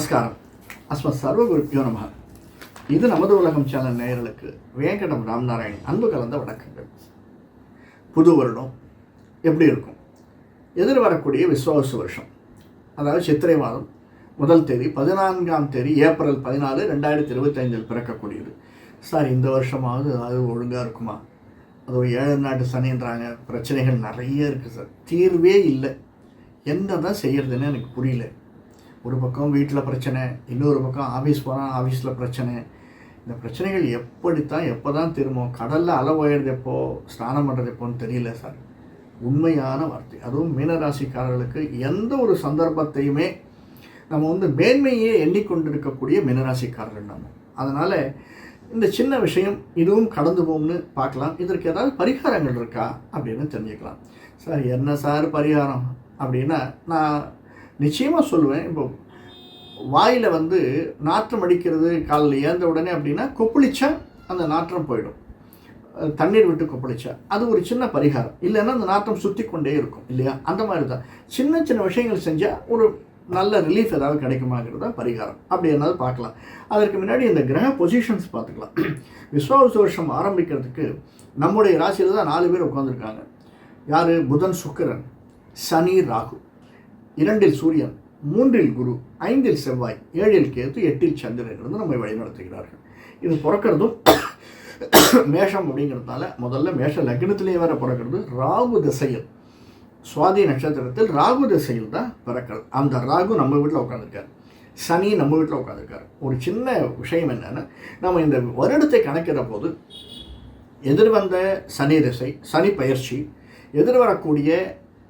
நமஸ்காரம். அஸ்மத் சர்வகுருப்பியோ நம. இது நமது உலகம் சேனல் நேயர்களுக்கு வேங்கடம் ராம்நாராயண் அன்பு கலந்த வணக்கங்கள். புது வருடம் எப்படி இருக்கும்? எதிர் வரக்கூடிய விஸ்வாச வருஷம். அதாவது சித்திரை மாதம் முதல் தேதி பதினான்காம் தேதி ஏப்ரல் பதினாலு ரெண்டாயிரத்தி இருபத்தைந்தில் பிறக்கக்கூடியது. சார் இந்த வருஷமாவது அது ஒழுங்காக இருக்குமா? அது ஏழு நாட்டு சனின்றாங்க. பிரச்சனைகள் நிறைய இருக்குது சார். தீர்வே இல்லை. என்ன தான் செய்யறதுன்னு எனக்கு புரியல. ஒரு பக்கம் வீட்டில் பிரச்சனை இன்னொரு பக்கம் ஆஃபீஸ் போனால் ஆஃபீஸில் பிரச்சனை. இந்த பிரச்சனைகள் எப்படித்தான் எப்போ தான் திரும்பும் கடலில் அலை உயர்றது எப்போ ஸ்நானம் பண்ணுறது எப்போன்னு தெரியல சார். உண்மையான வார்த்தை. அதுவும் மீனராசிக்காரர்களுக்கு எந்த ஒரு சந்தர்ப்பத்தையுமே நம்ம வந்து மேன்மையே எண்ணிக்கொண்டிருக்கக்கூடிய மீனராசிக்காரர்கள் நம்ம. அதனால் இந்த சின்ன விஷயம் இதுவும் கடந்து போகும்னு பார்க்கலாம். இதற்கு ஏதாவது பரிகாரங்கள் இருக்கா அப்படின்னு தெரிஞ்சுக்கலாம். சார் என்ன சார் பரிகாரம்? அப்படின்னா நான் நிச்சயமாக சொல்லுவேன். இப்போ வாயில் வந்து நாற்றம் அடிக்கிறது காலில் ஏந்த உடனே அப்படின்னா கொப்பளிச்சா அந்த நாற்றம் போயிடும். தண்ணீர் விட்டு கொப்பளிச்சா. அது ஒரு சின்ன பரிகாரம். இல்லைன்னா அந்த நாற்றம் சுற்றி கொண்டே இருக்கும் இல்லையா? அந்த மாதிரி தான் சின்ன சின்ன விஷயங்கள் செஞ்சால் ஒரு நல்ல ரிலீஃப் ஏதாவது கிடைக்குமாங்கிறது தான் பரிகாரம். அப்படி என்னது பார்க்கலாம். அதற்கு முன்னாடி இந்த கிரக பொசிஷன்ஸ் பார்த்துக்கலாம். விஸ்வாவச வருஷம் ஆரம்பிக்கிறதுக்கு நம்முடைய ராசியில் தான் நாலு பேர் உட்காந்துருக்காங்க யார்? புதன் சுக்கிரன் சனி ராகு. இரண்டில் சூரியன் மூன்றில் குரு ஐந்தில் செவ்வாய் ஏழில் கேத்து எட்டில் சந்திரன் இருந்து நம்மை வழிநடத்துகிறார்கள். இது பிறக்கிறதும் மேஷம் அப்படிங்கிறதுனால முதல்ல மேஷ லக்னத்திலேயே வேற பிறக்கிறது ராகு திசையில். சுவாதி நட்சத்திரத்தில் ராகு திசையில் தான் பிறக்கிறது. அந்த ராகு நம்ம வீட்டில் உட்காந்துருக்காரு சனி நம்ம வீட்டில் உட்காந்துருக்காரு ஒரு சின்ன விஷயம் என்னென்னா நம்ம இந்த வருடத்தை கணக்கிற போது எதிர்வந்த சனி திசை சனி பயிற்சி எதிர்வரக்கூடிய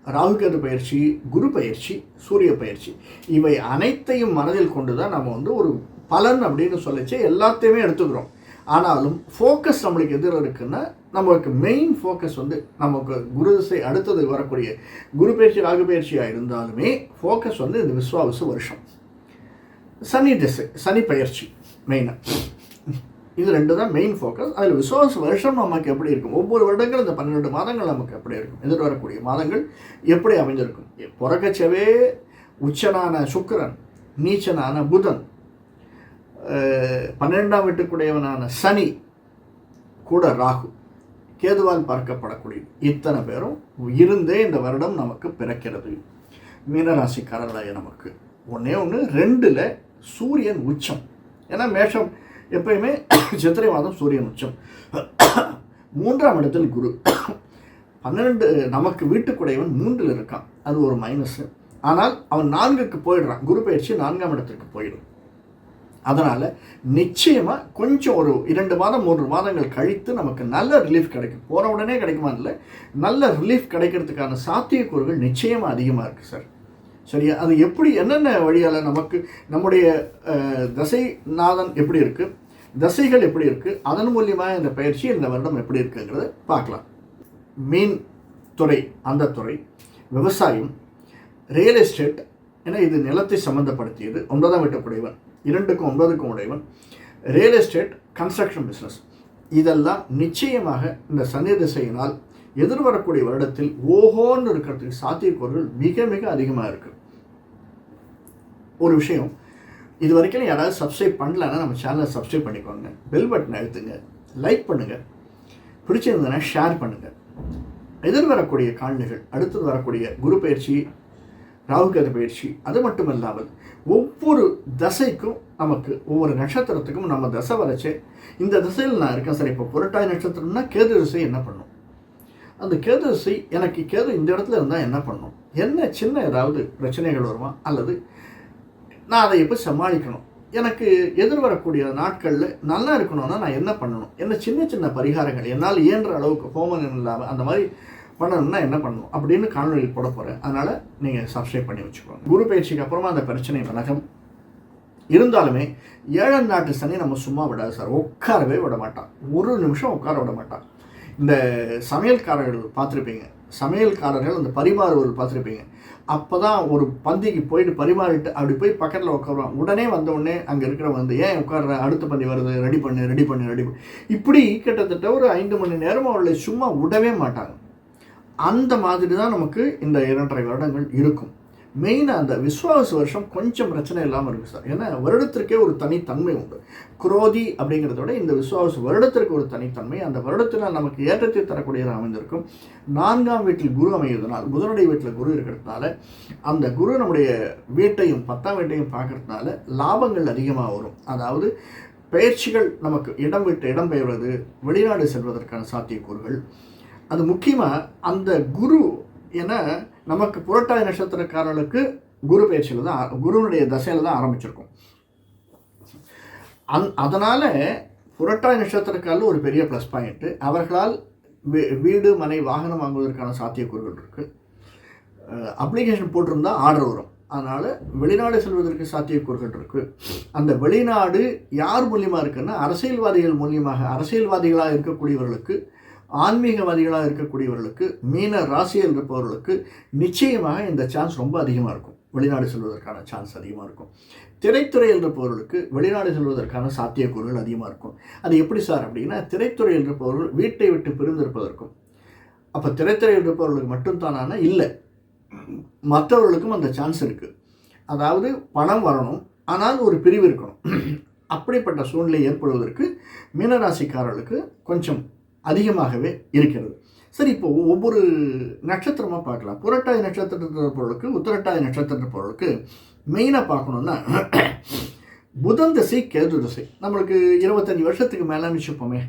ராகுகேது பயிற்சி குரு பயிற்சி சூரிய பயிற்சி. இவை அனைத்தையும் மனதில் கொண்டு தான் நம்ம வந்து ஒரு பலன் அப்படின்னு சொல்லிச்சு எல்லாத்தையுமே எடுத்துக்கிறோம். ஆனாலும் ஃபோக்கஸ் நம்மளுக்கு எதில் இருக்குன்னா நமக்கு மெயின் ஃபோக்கஸ் வந்து நமக்கு குரு திசை அடுத்தது வரக்கூடிய குரு பயிற்சி ராகு பயிற்சியாக இருந்தாலுமே ஃபோக்கஸ் வந்து இந்த விஸ்வாவசு வருஷம். சனி திசை சனி பயிற்சி மெயினாக இது ரெண்டு தான் மெயின் ஃபோக்கஸ் அதில் விசுவாச வருஷம் நமக்கு எப்படி இருக்கும்? ஒவ்வொரு வருடங்கள் இந்த பன்னெண்டு மாதங்கள் நமக்கு எப்படி இருக்கும்? எதிர் வரக்கூடிய மாதங்கள் எப்படி அமைஞ்சிருக்கும்? புறக்கச்சவே உச்சனான சுக்கரன் நீச்சனான புதன் பன்னிரெண்டாம் வீட்டுக்குடையவனான சனி கூட ராகு கேதுவால் பார்க்கப்படக்கூடிய இத்தனை பேரும் இருந்தே இந்த வருடம் நமக்கு பிறக்கிறது. மீனராசிக்காரர்களாக நமக்கு. ஒன்றே ஒன்று ரெண்டில் சூரியன் உச்சம். ஏன்னா மேஷம் எப்பயுமே சித்திரை மாதம் சூரியன் உச்சம். மூன்றாம் இடத்தில் குரு. பன்னிரெண்டு நமக்கு வீட்டுக்குடையவன் மூன்றில் இருக்கான். அது ஒரு மைனஸ் ஆனால் அவன் நான்குக்கு போயிடுறான். குரு பயிற்சி நான்காம் இடத்திற்கு போயிடும். அதனால் நிச்சயமாக கொஞ்சம் ஒரு இரண்டு மாதம் மூன்று மாதங்கள் கழித்து நமக்கு நல்ல ரிலீஃப் கிடைக்கும். போன உடனே கிடைக்குமா? இல்லை. நல்ல ரிலீஃப் கிடைக்கிறதுக்கான சாத்தியக்கூறுகள் நிச்சயமாக அதிகமாக இருக்குது சார் சரியா? அது எப்படி என்னென்ன வழியால் நமக்கு நம்முடைய தசைநாதன் தசை நாதன் எப்படி இருக்குது தசைகள் எப்படி இருக்குது அதன் மூலியமாக இந்த பயிற்சி இந்த வருடம் எப்படி இருக்குங்கிறத பார்க்கலாம். மீன் துறை அந்த துறை விவசாயம் ரியல் எஸ்டேட் ஏன்னா இது நிலத்தை சம்மந்தப்படுத்தியது ஒன்பதாம் வீட்டுக்குடையவன் இரண்டுக்கும் ஒன்பதுக்கும் உடையவன். ரியல் எஸ்டேட் கன்ஸ்ட்ரக்ஷன் பிஸ்னஸ் இதெல்லாம் நிச்சயமாக இந்த சனி திசையினால் எதிர்வரக்கூடிய வருடத்தில் ஓஹோன்னு இருக்கிறதுக்கு சாத்தியக்கூறுகள் மிக மிக அதிகமாக இருக்குது ஒரு விஷயம். இது வரைக்கும் யாராவது சப்ஸ்கிரைப் பண்ணலன்னா நம்ம சேனலை சப்ஸ்கிரைப் பண்ணிக்கோங்க. பெல் பட்டன் அழுத்துங்க. லைக் பண்ணுங்கள் பிடிச்சிருந்ததுன்னா ஷேர் பண்ணுங்கள் எதிர்வரக்கூடிய காலநிலைகள் அடுத்தது வரக்கூடிய குரு பயிற்சி ராகுகேது பயிற்சி அது மட்டும் இல்லாமல் ஒவ்வொரு தசைக்கும் நமக்கு ஒவ்வொரு நட்சத்திரத்துக்கும் நம்ம தசை வரைச்சே இந்த திசையில் நான் இருக்கேன் சார். இப்போ புரட்டாய் நட்சத்திரம்னா கேது திசை என்ன பண்ணும்? அந்த கேது திசை எனக்கு கேது இந்த இடத்துல இருந்தால் என்ன பண்ணும்? என்ன சின்ன ஏதாவது பிரச்சனைகள் வருமா? அல்லது நான் அதை எப்படி சமாளிக்கணும்? எனக்கு எதிர்வரக்கூடிய நாட்களில் நல்லா இருக்கணும்னா நான் என்ன பண்ணணும்? என்ன சின்ன சின்ன பரிகாரங்கள் என்னால் இயன்ற அளவுக்கு ஹோமன் இல்லாமல் அந்த மாதிரி பண்ணணும்னா என்ன பண்ணணும்? அப்படின்னு காணொலியில் போட போகிறேன் அதனால் நீங்கள் சப்ஸ்கிரைப் பண்ணி வச்சுக்கோங்க. குரு பயிற்சிக்கு அப்புறமா அந்த பிரச்சனை விலகும். இருந்தாலுமே ஏழாம் நாட்டு சனி நம்ம சும்மா விடாது சார். உட்காரவே விட மாட்டான். ஒரு நிமிஷம் உட்கார விட மாட்டான். இந்த சமையல்காரர்கள் பார்த்துருப்பீங்க. சமையல்காரர்கள் அந்த பரிமாறுவர்கள் பார்த்துருப்பீங்க. அப்போ தான் ஒரு பந்திக்கு போயிட்டு பரிமாறிட்டு அப்படி போய் பக்கத்தில் உட்காருவான் உடனே வந்தவுடனே அங்கே இருக்கிற வந்து ஏன் உட்கார்ற? அடுத்த பந்தி வருது. ரெடி பண்ணு ரெடி பண்ணு ரெடி பண்ணு. இப்படி கிட்டத்தட்ட ஒரு ஐந்து மணி நேரம் அவர்களை சும்மா விடவே மாட்டாங்க. அந்த மாதிரி தான் நமக்கு இந்த இரண்டரை வருடங்கள் இருக்கும். மெயினாக அந்த விஸ்வாச வருஷம் கொஞ்சம் பிரச்சனை இல்லாமல் இருக்குது சார் ஏன்னா வருடத்திற்கே ஒரு தனித்தன்மை உண்டு. குரோதி அப்படிங்கிறத விட இந்த விஸ்வாச வருடத்திற்கு ஒரு தனித்தன்மை. அந்த வருடத்தில் நமக்கு ஏற்றத்தை தரக்கூடியதாக அமைந்திருக்கும் நான்காம் வீட்டில் குரு அமைவதனால் புதனுடைய வீட்டில் குரு இருக்கிறதுனால அந்த குரு நம்முடைய வீட்டையும் பத்தாம் வீட்டையும் பார்க்கறதுனால லாபங்கள் அதிகமாக வரும். அதாவது பயிற்சிகள் நமக்கு இடம் விட்டு இடம் பெயர்வது வெளிநாடு செல்வதற்கான சாத்தியக்கூறுகள். அது முக்கியமாக அந்த குரு என நமக்கு புரட்டாதி நட்சத்திரக்காரர்களுக்கு குரு பயிற்சியில் தான் குருவனுடைய தசையில் தான் ஆரம்பிச்சிருக்கும். அந் அதனால் புரட்டாதி நட்சத்திரக்காரில் ஒரு பெரிய ப்ளஸ் பாயிண்ட்டு அவர்களால் வீ வீடு மனை வாகனம் வாங்குவதற்கான சாத்தியக்கூறுகள் இருக்குது அப்ளிகேஷன் போட்டிருந்தா ஆர்டர் வரும். அதனால் வெளிநாடு செல்வதற்கு சாத்தியக்கூறுகள் இருக்குது அந்த வெளிநாடு யார் மூலியமாக இருக்குன்னா அரசியல்வாதிகள் மூலியமாக அரசியல்வாதிகளாக இருக்கக்கூடியவர்களுக்கு ஆன்மீகவாதிகளாக இருக்கக்கூடியவர்களுக்கு மீன ராசியில் இருப்பவர்களுக்கு நிச்சயமாக இந்த சான்ஸ் ரொம்ப அதிகமாக இருக்கும். வெளிநாடு செல்வதற்கான சான்ஸ் அதிகமாக இருக்கும். திரைத்துறை இருப்பவர்களுக்கு வெளிநாடு செல்வதற்கான சாத்தியக்கூறுகள் அதிகமாக இருக்கும். அது எப்படி சார் அப்படின்னா திரைத்துறை இருப்பவர்கள் வீட்டை விட்டு பிரிந்திருப்பதற்கும் அப்போ திரைத்துறை இருப்பவர்களுக்கு மட்டும்தானா இல்லை. மற்றவர்களுக்கும் அந்த சான்ஸ் இருக்குது அதாவது பணம் வரணும் ஆனால் ஒரு பிரிவு இருக்கணும். அப்படிப்பட்ட சூழ்நிலை ஏற்படுவதற்கு மீனராசிக்காரர்களுக்கு கொஞ்சம் அதிகமாகவே இருக்கிறது. சரி இப்போ ஒவ்வொரு நட்சத்திரமாக பார்க்கலாம். புரட்டாதி நட்சத்திரத்தின் பொருளுக்கு உத்தரட்டாதி நட்சத்திர பொருளுக்கு மெயினாக பார்க்கணுன்னா புதன் திசை கேது திசை. நம்மளுக்கு இருபத்தஞ்சி வருஷத்துக்கு மேலே வச்சுப்போமே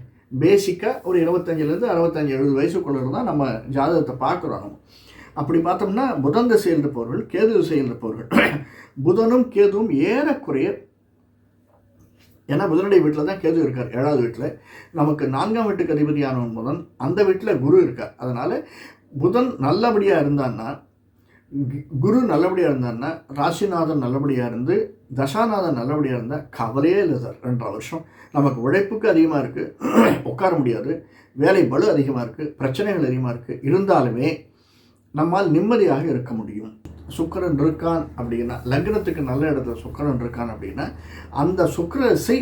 பேசிக்காக ஒரு இருபத்தஞ்சிலேருந்து அறுபத்தஞ்சி எழுபது வயசுக்குள்ளே தான் நம்ம ஜாதகத்தை பார்க்குறோம் நம்ம. அப்படி பார்த்தோம்னா புதன் திசையில் இருப்பவர்கள் கேது திசையில் இருப்பவர்கள். புதனும் கேதுவும் ஏறக்குறைய ஏன்னா புதனுடைய வீட்டில் தான் கேது இருக்கார் ஏழாவது வீட்டில். நமக்கு நான்காம் வீட்டுக்கு அதிபதியானவன் புதன் அந்த வீட்டில் குரு இருக்கார். அதனால் புதன் நல்லபடியாக இருந்தான்னா குரு நல்லபடியாக இருந்தான்னா ராசிநாதன் நல்லபடியாக இருந்து தசாநாதன் நல்லபடியாக இருந்தால் கவலையே இல்லை சார் ரெண்டரை வருஷம். நமக்கு உழைப்புக்கு அதிகமாக இருக்குது உட்கார முடியாது வேலை பலு அதிகமாக இருக்குது பிரச்சனைகள் அதிகமாக இருக்குது இருந்தாலுமே நம்மால் நிம்மதியாக இருக்க முடியும். சுக்கரன் இருக்கான் அப்படின்னா லக்னத்துக்கு நல்ல இடத்துல சுக்கரன் இருக்கான் அப்படின்னா அந்த சுக்கரசை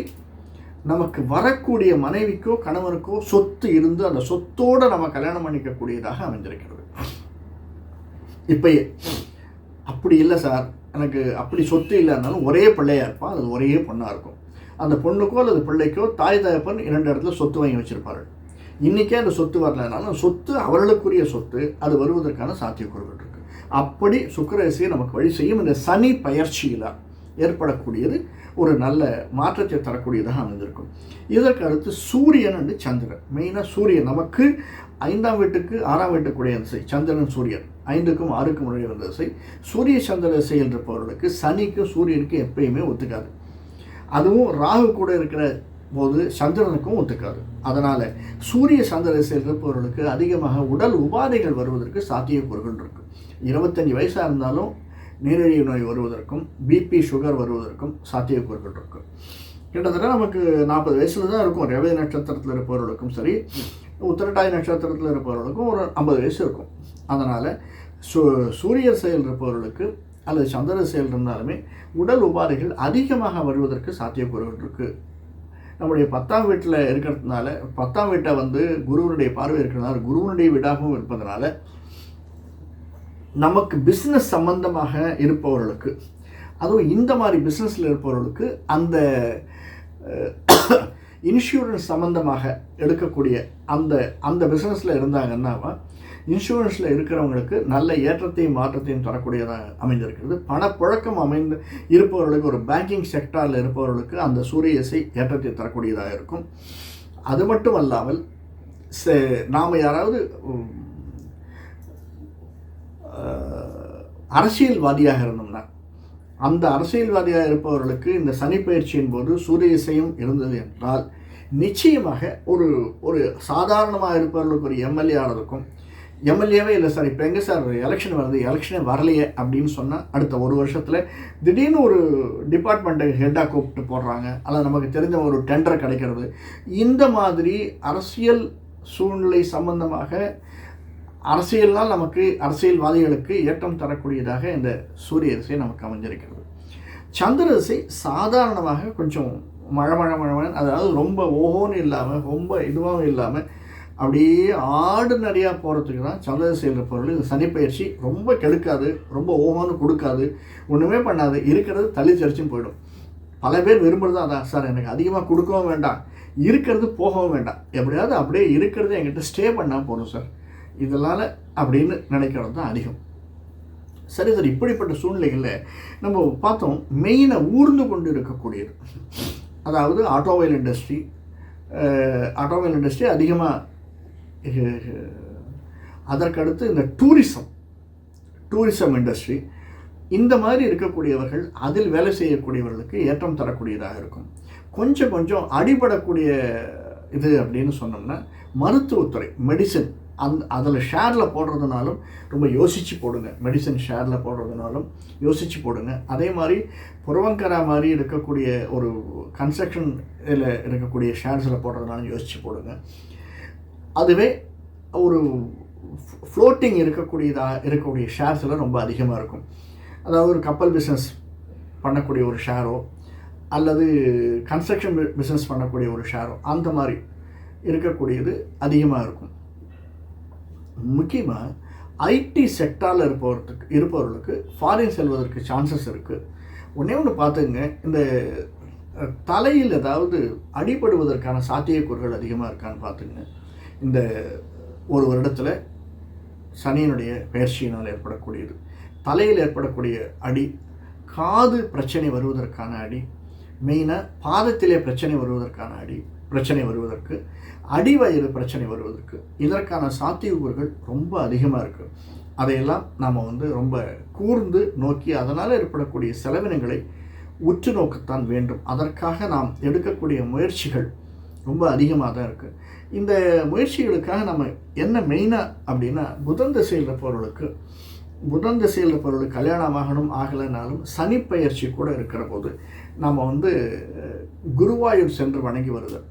நமக்கு வரக்கூடிய மனைவிக்கோ கணவனுக்கோ சொத்து இருந்து அந்த சொத்தோடு நம்ம கல்யாணம் பண்ணிக்கக்கூடியதாக அமைஞ்சிருக்கிறது இப்போயே அப்படி இல்லை சார். எனக்கு அப்படி சொத்து இல்லைனாலும் ஒரே பிள்ளையாக இருப்பான் அது ஒரே பொண்ணாக இருக்கும். அந்த பொண்ணுக்கோ அல்லது பிள்ளைக்கோ தாய் தகப்பன் இரண்டு இடத்துல சொத்து வாங்கி வச்சுருப்பார்கள். இன்றைக்கே அந்த சொத்து வரலனாலும் சொத்து அவர்களுக்குரிய சொத்து அது வருவதற்கான சாத்தியக்கூறுகள் இருக்குது அப்படி சுக்கரசியை நமக்கு வழி செய்யும் இந்த சனி பயிற்சியில் ஏற்படக்கூடியது ஒரு நல்ல மாற்றத்தை தரக்கூடியதாக அமைந்திருக்கும். இதற்கு அடுத்து சூரியன் அண்டு சந்திரன். மெயினாக சூரியன் நமக்கு ஐந்தாம் வீட்டுக்கு ஆறாம் வீட்டுக்குடைய திசை. சந்திரன் சூரியன். ஐந்துக்கும் ஆறுக்கும் உடைய வந்த திசை. சூரிய சந்திர திசை என்றப்பவர்களுக்கு சனிக்கும் சூரியனுக்கும் எப்பயுமே ஒத்துக்காது. அதுவும் ராகு கூட இருக்கிற போது சந்திரனுக்கும் ஒத்துக்காது. அதனால் சூரிய சந்திர திசையில் இருப்பவர்களுக்கு அதிகமாக உடல் உபாதைகள் வருவதற்கு சாத்தியக்கூறுகள் இருக்குது இருபத்தஞ்சி வயசாக இருந்தாலும் நீரிழிவு நோய் வருவதற்கும் பிபி சுகர் வருவதற்கும் சாத்தியக்கூறுகள் இருக்கும் கிட்டத்தட்ட நமக்கு நாற்பது வயசில் தான் இருக்கும். ரேவதி நட்சத்திரத்தில் இருப்பவர்களுக்கும் சரி உத்திரட்டாய் நட்சத்திரத்தில் இருப்பவர்களுக்கும் ஒரு ஐம்பது வயசு இருக்கும். அதனால் சூ சூரிய செயல் இருப்பவர்களுக்கு அல்லது சந்திர செயல் இருந்தாலுமே உடல் உபாதைகள் அதிகமாக வருவதற்கு சாத்தியக்கூறுகள் இருக்குது நம்முடைய பத்தாம் வீட்டில் இருக்கிறதுனால பத்தாம் வீட்டை வந்து குருவனுடைய பார்வை இருக்கிறதுனால குருவனுடைய வீடாகவும் இருப்பதனால நமக்கு பிஸ்னஸ் சம்பந்தமாக இருப்பவர்களுக்கு அதுவும் இந்த மாதிரி பிஸ்னஸில் இருப்பவர்களுக்கு அந்த இன்சூரன்ஸ் சம்மந்தமாக எடுக்கக்கூடிய அந்த அந்த பிஸ்னஸில் இருந்தாங்கன்னா இன்சூரன்ஸில் இருக்கிறவங்களுக்கு நல்ல ஏற்றத்தையும் மாற்றத்தையும் தரக்கூடியதாக அமைந்திருக்கிறது. பணப்புழக்கம் அமைந்து இருப்பவர்களுக்கு ஒரு பேங்கிங் செக்டாரில் இருப்பவர்களுக்கு அந்த சூரிய இசை ஏற்றத்தை தரக்கூடியதாக இருக்கும். அது மட்டும் அல்லாமல் நாம் யாராவது அரசியல்வாதியாக இருந்தோம்னா அந்த அரசியல்வாதியாக இருப்பவர்களுக்கு இந்த சனி பயிற்சியின் போது சூரிய இசையும் இருந்தது என்றால் நிச்சயமாக ஒரு ஒரு சாதாரணமாக இருப்பவர்களுக்கு ஒரு எம்எல்ஏ ஆனதுக்கும் எம்எல்ஏவே இல்லை சார். இப்போ எங்கே சார் எலெக்ஷன் வருது? எலெக்ஷனே வரலையே அப்படின்னு சொன்னால் அடுத்த ஒரு வருஷத்தில் திடீர்னு ஒரு டிபார்ட்மெண்ட்டை ஹெட்டாக கூப்பிட்டு போடுறாங்க. அல்லது நமக்கு தெரிஞ்ச ஒரு டெண்டர் கிடைக்கிறது. இந்த மாதிரி அரசியல் சூழ்நிலை சம்பந்தமாக அரசியல்னால் நமக்கு அரசியல்வாதிகளுக்கு ஏற்றம் தரக்கூடியதாக இந்த சூரிய திசை நமக்கு அமைஞ்சிருக்கிறது. சந்திர திசை சாதாரணமாக கொஞ்சம் மழை மழை மழை மழை அதாவது ரொம்ப ஓஹோன்னு இல்லாமல் ரொம்ப இதுவாகவும் இல்லாமல் அப்படியே ஆடு நிறையா போகிறதுக்கு தான் சந்திர செய்கிற பொருள். இந்த சனிப்பயிற்சி. ரொம்ப கெடுக்காது. ரொம்ப ஓகோன்னு கொடுக்காது. ஒன்றுமே பண்ணாது. இருக்கிறது தள்ளி சரிச்சும் போயிடும். பல பேர் விரும்புகிறது அதான். சார் எனக்கு அதிகமாக கொடுக்கவும் வேண்டாம். இருக்கிறது போகவும் வேண்டாம். எப்படியாவது அப்படியே இருக்கிறது என்கிட்ட ஸ்டே பண்ணால் போதும் சார். இதனால் அப்படின்னு நினைக்கிறது தான் அதிகம். சரி சார். இப்படிப்பட்ட சூழ்நிலைகளில் நம்ம பார்த்தோம் மெயினாக ஊர்ந்து கொண்டு இருக்கக்கூடியது. அதாவது ஆட்டோமொபைல் இண்டஸ்ட்ரி ஆட்டோமொபைல் இண்டஸ்ட்ரி அதிகமாக அதற்கடுத்து இந்த டூரிசம் டூரிசம் இண்டஸ்ட்ரி இந்த மாதிரி இருக்கக்கூடியவர்கள் அதில் வேலை செய்யக்கூடியவர்களுக்கு ஏற்றம் தரக்கூடியதாக இருக்கும். கொஞ்சம் கொஞ்சம் அடிபடக்கூடிய இது அப்படின்னு சொன்னோம்னா மருத்துவத்துறை மெடிசன் அந் அதில் ஷேரில் போடுறதுனாலும் ரொம்ப யோசித்து போடுங்க. மெடிசன் ஷேரில் போடுறதுனாலும் யோசித்து போடுங்க. அதே மாதிரி புறவங்கரா மாதிரி இருக்கக்கூடிய ஒரு கன்ஸ்ட்ரக்ஷன் இதில் இருக்கக்கூடிய ஷேர்ஸில் போடுறதுனாலும் யோசித்து போடுங்க. அதுவே ஒரு ஃப்ளோட்டிங் இருக்கக்கூடியதாக இருக்கக்கூடிய ஷேர்ஸில் ரொம்ப அதிகமாக இருக்கும். அதாவது ஒரு கப்பல் பிஸ்னஸ் பண்ணக்கூடிய ஒரு ஷேரோ அல்லது கன்ஸ்ட்ரக்ஷன் பிஸ்னஸ் பண்ணக்கூடிய ஒரு ஷேரோ அந்த மாதிரி இருக்கக்கூடியது அதிகமாக இருக்கும். முக்கியமாக ஐடி செக்டாரில் இருப்பவர்த்துக்கு இருப்பவர்களுக்கு ஃபாரின் செல்வதற்கு சான்சஸ் இருக்குது ஒன்றே ஒன்று பார்த்துங்க இந்த தலையில் ஏதாவது அடிபடுவதற்கான சாத்தியக்கூறுகள் அதிகமாக இருக்கான்னு பார்த்துங்க இந்த ஒரு வருடத்தில் சனியினுடைய பயிற்சியினால் ஏற்படக்கூடியது. தலையில் ஏற்படக்கூடிய அடி காது பிரச்சனை வருவதற்கான அடி மெயினாக பாதத்திலே பிரச்சனை வருவதற்கான அடி பிரச்சனை வருவதற்கு அடிவயிறு பிரச்சனை வருவதற்கு இதற்கான சாத்தியக்கூறுகள் ரொம்ப அதிகமாக இருக்குது அதையெல்லாம் நாம் வந்து ரொம்ப கூர்ந்து நோக்கி அதனால் ஏற்படக்கூடிய செலவினங்களை உற்று நோக்கத்தான் வேண்டும். அதற்காக நாம் எடுக்கக்கூடிய முயற்சிகள் ரொம்ப அதிகமாக தான் இருக்குது இந்த முயற்சிகளுக்காக நம்ம என்ன மெயினாக அப்படின்னா புதன் திசையில் இருப்பவர்களுக்கு புதன் திசையில் இருப்பவர்களுக்கு கல்யாணம் ஆகணும் ஆகலைனாலும் சனி பயிற்சி கூட இருக்கிற போது நம்ம வந்து குருவாயூர் சென்று வணங்கி வருதல்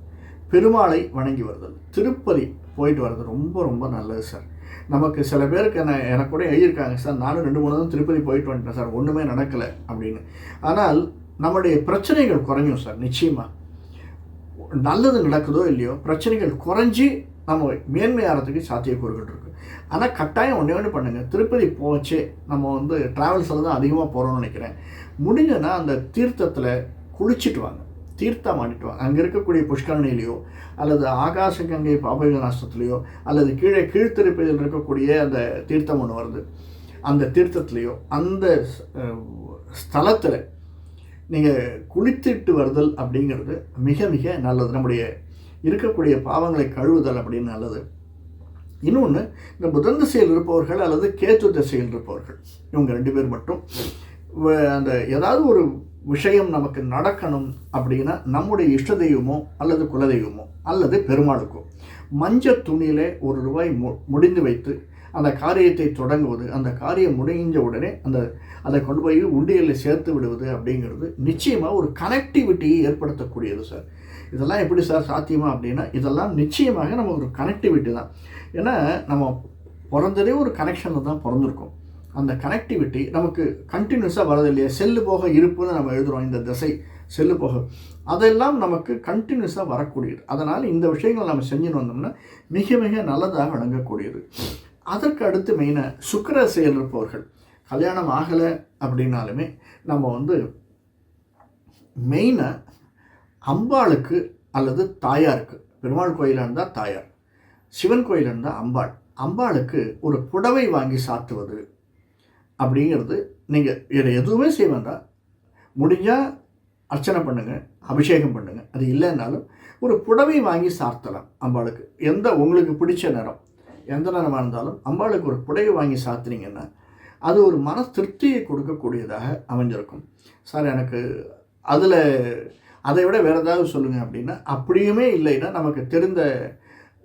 பெருமாளை வணங்கி வருதல் திருப்பதி போயிட்டு வர்றது ரொம்ப ரொம்ப நல்லது சார். நமக்கு சில பேருக்கு என்ன எனக்கு கூட எழுதியிருக்காங்க சார் நானும் ரெண்டு மூணு தான் திருப்பதி போயிட்டு வந்துட்டேன் சார். ஒன்றுமே நடக்கலை அப்படின்னு. ஆனால் நம்முடைய பிரச்சனைகள் குறையும் சார் நிச்சயமாக நல்லது நடக்குதோ இல்லையோ பிரச்சனைகள் குறைஞ்சி நம்ம மேன்மையாகிறதுக்கு சாத்தியக்கூறுகள் இருக்குது ஆனால் கட்டாயம் ஒன்றே ஒன்று பண்ணுங்கள் திருப்பதி போச்சே நம்ம வந்து ட்ராவல்ஸில் தான் அதிகமாக போகிறோம்னு நினைக்கிறேன். முடிஞ்சதுன்னா அந்த தீர்த்தத்தில் குளிச்சுட்டு வாங்க. தீர்த்தம் ஆடிட்டு வாங்க. அங்கே இருக்கக்கூடிய புஷ்கரணிலையோ அல்லது ஆகாச கங்கை பாபகநாசத்துலேயோ அல்லது கீழே கீழ்த்திருப்பதில் இருக்கக்கூடிய அந்த தீர்த்தம் ஒன்று வருது. அந்த தீர்த்தத்துலேயோ அந்த ஸ்தலத்தில் நீங்கள் குளித்துட்டு வருதல் அப்படிங்கிறது மிக மிக நல்லது. நம்முடைய இருக்கக்கூடிய பாவங்களை கழுவுதல் அப்படின்னு நல்லது. இன்னொன்று இந்த புதன் திசையில் இருப்பவர்கள் அல்லது கேத்து திசையில் இருப்பவர்கள் இவங்க ரெண்டு பேர் மட்டும் அந்த ஏதாவது ஒரு விஷயம் நமக்கு நடக்கணும் அப்படின்னா நம்முடைய இஷ்ட தெய்வமோ அல்லது குலதெய்வமோ அல்லது பெருமாளுக்கோ மஞ்சள் துணியிலே ஒரு ரூபாய் மு முடிந்து வைத்து அந்த காரியத்தை தொடங்குவது அந்த காரியம் முடிஞ்ச உடனே அந்த அதை கொண்டு போய் உண்டியலில் சேர்த்து விடுவது அப்படிங்கிறது நிச்சயமாக ஒரு கனெக்டிவிட்டியை ஏற்படுத்தக்கூடியது சார் இதெல்லாம் எப்படி சார் சாத்தியமா அப்படின்னா இதெல்லாம் நிச்சயமாக நம்ம ஒரு கனெக்டிவிட்டி தான். ஏன்னா நம்ம பிறந்ததே ஒரு கனெக்ஷனில் தான் பிறந்திருக்கோம். அந்த கனெக்டிவிட்டி நமக்கு கண்டினியூஸாக வரது இல்லையா? செல்லு போக இருப்புன்னு நம்ம எழுதுகிறோம் இந்த திசை செல்லு போக. அதெல்லாம் நமக்கு கண்டினியூஸாக வரக்கூடியது. அதனால் இந்த விஷயங்கள் நம்ம செஞ்சுன்னு வந்தோம்னா மிக மிக நல்லதாக விளங்கக்கூடியது. அதற்கு அடுத்து மெயினாக சுக்கர செயல் இருப்பவர்கள். கல்யாணம் ஆகலை அப்படின்னாலுமே நம்ம வந்து மெயினாக அம்பாளுக்கு அல்லது தாயாருக்கு பெருமாள் கோயிலாக இருந்தால் தாயார் சிவன் கோயிலாக இருந்தால் அம்பாள். அம்பாளுக்கு ஒரு புடவை வாங்கி சாத்துவது அப்படிங்கிறது நீங்கள் இதை எதுவுமே செய்ய வேண்டாம். முடிஞ்சால் அர்ச்சனை பண்ணுங்கள் அபிஷேகம் பண்ணுங்கள் அது இல்லைன்னாலும் ஒரு புடவை வாங்கி சாத்தலாம் அம்பாளுக்கு. எந்த உங்களுக்கு பிடிச்ச நிறம் எந்த நேரமாக இருந்தாலும் அம்பாளுக்கு ஒரு புடவை வாங்கி சாத்தினீங்கன்னா அது ஒரு மன திருப்தியை கொடுக்கக்கூடியதாக அமைஞ்சிருக்கும். சார் எனக்கு அதில் அதை விட வேறு ஏதாவது சொல்லுங்கள் அப்படின்னா அப்படியுமே இல்லைன்னா நமக்கு தெரிந்த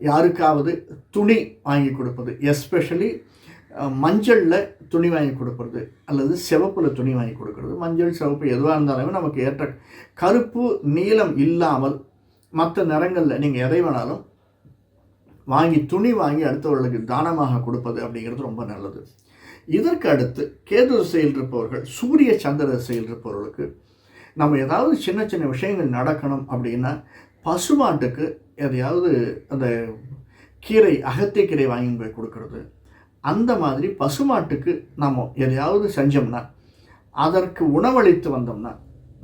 யாருக்காவது துணி வாங்கி கொடுப்பது எஸ்பெஷலி மஞ்சளில் துணி வாங்கி கொடுக்குறது அல்லது சிவப்பில் துணி வாங்கி கொடுக்குறது. மஞ்சள் சிவப்பு எதுவாக இருந்தாலுமே நமக்கு ஏற்ற கருப்பு நீளம் இல்லாமல் மற்ற நிறங்களில் நீங்கள் எதை வேணாலும் வாங்கி துணி வாங்கி அடுத்தவர்களுக்கு தானமாக கொடுப்பது அப்படிங்கிறது ரொம்ப நல்லது. இதற்கு அடுத்து கேது திசையில் இருப்பவர்கள் சூரிய சந்திர திசையில் இருப்பவர்களுக்கு நம்ம ஏதாவது சின்ன சின்ன விஷயங்கள் நடக்கணும் அப்படின்னா பசுமாட்டுக்கு எதையாவது அந்த கீரை அகத்திய கீரை வாங்கி போய் கொடுக்கறது. அந்த மாதிரி பசுமாட்டுக்கு நம்ம எதையாவது செஞ்சோம்னா அதற்கு உணவளித்து வந்தோம்னா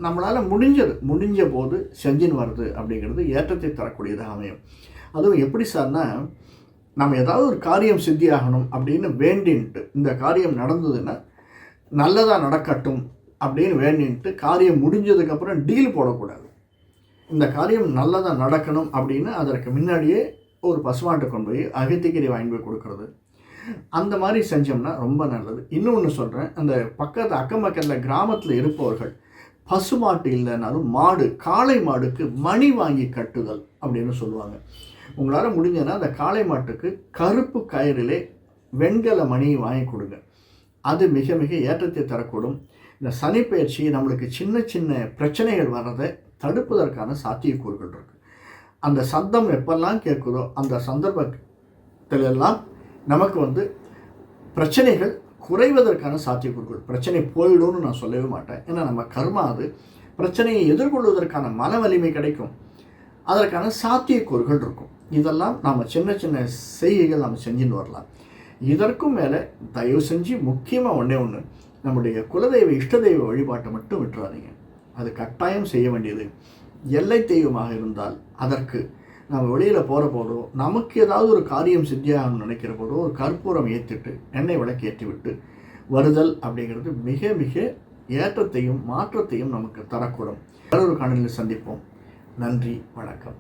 நம்மளால் முடிஞ்சது. முடிஞ்ச போது செஞ்சுன்னு வருது அப்படிங்கிறது ஏற்றத்தை தரக்கூடியதாக அமையும். அதுவும் எப்படி சார்னா நம்ம ஏதாவது ஒரு காரியம் சித்தியாகணும் அப்படின்னு வேண்டின்ட்டு இந்த காரியம் நடந்ததுன்னா நல்லதாக நடக்கட்டும் அப்படின்னு வேண்டின்ட்டு காரியம் முடிஞ்சதுக்கப்புறம் டீல் போடக்கூடாது. இந்த காரியம் நல்லதாக நடக்கணும் அப்படின்னு அதற்கு முன்னாடியே ஒரு பசுமாட்டை கொண்டு போய் அகத்திக்கறி வாங்கி போய் கொடுக்கறது. அந்த மாதிரி செஞ்சோம்னா ரொம்ப நல்லது. இன்னொன்று சொல்கிறேன் அந்த பக்கத்து அக்கம் பக்கத்தில் கிராமத்தில் இருப்பவர்கள் பசுமாட்டு இல்லைனாலும் மாடு காளை மாடுக்கு மணி வாங்கி கட்டுதல் அப்படின்னு சொல்லுவாங்க. உங்களால் முடிஞ்சதுன்னா அந்த காளை மாட்டுக்கு கருப்பு கயிறிலே வெண்கல மணியை வாங்கி கொடுங்க. அது மிக மிக ஏற்றத்தை தரக்கூடும். இந்த சனிப்பயிற்சி நம்மளுக்கு சின்ன சின்ன பிரச்சனைகள் வர்றதை தடுப்பதற்கான சாத்தியக்கூறுகள் இருக்குது அந்த சந்தம் எப்பெல்லாம் கேட்குதோ அந்த சந்தர்ப்பத்திலெல்லாம் நமக்கு வந்து பிரச்சனைகள் குறைவதற்கான சாத்தியக்கூறுகள். பிரச்சனை போயிடும்னு நான் சொல்லவே மாட்டேன். ஏன்னா நம்ம கர்மா அது. பிரச்சனையை எதிர்கொள்வதற்கான மன வலிமை கிடைக்கும். அதற்கான சாத்தியக்கூறுகள் இருக்கும். இதெல்லாம் நாம் சின்ன சின்ன செய்கைகள் நாம் செஞ்சுன்னு வரலாம். இதற்கும் மேலே தயவு செஞ்சு முக்கியமாக ஒன்றே ஒன்று நம்முடைய குலதெய்வ இஷ்ட தெய்வ வழிபாட்டை மட்டும் விட்டுறாதீங்க. அது கட்டாயம் செய்ய வேண்டியது. எல்லை தெய்வமாக இருந்தால் அதற்கு நம்ம வெளியில் போகிற போதோ நமக்கு ஏதாவது ஒரு காரியம் சித்தியாகணும்னு நினைக்கிற போதோ ஒரு கற்பூரம் ஏற்றிட்டு எண்ணெய் விளக்கு ஏற்றி விட்டு வருதல் அப்படிங்கிறது மிக மிக ஏற்றத்தையும் மாற்றத்தையும் நமக்கு தரக்கூடும். வேறொரு காணொலியில் சந்திப்போம். நன்றி வணக்கம்.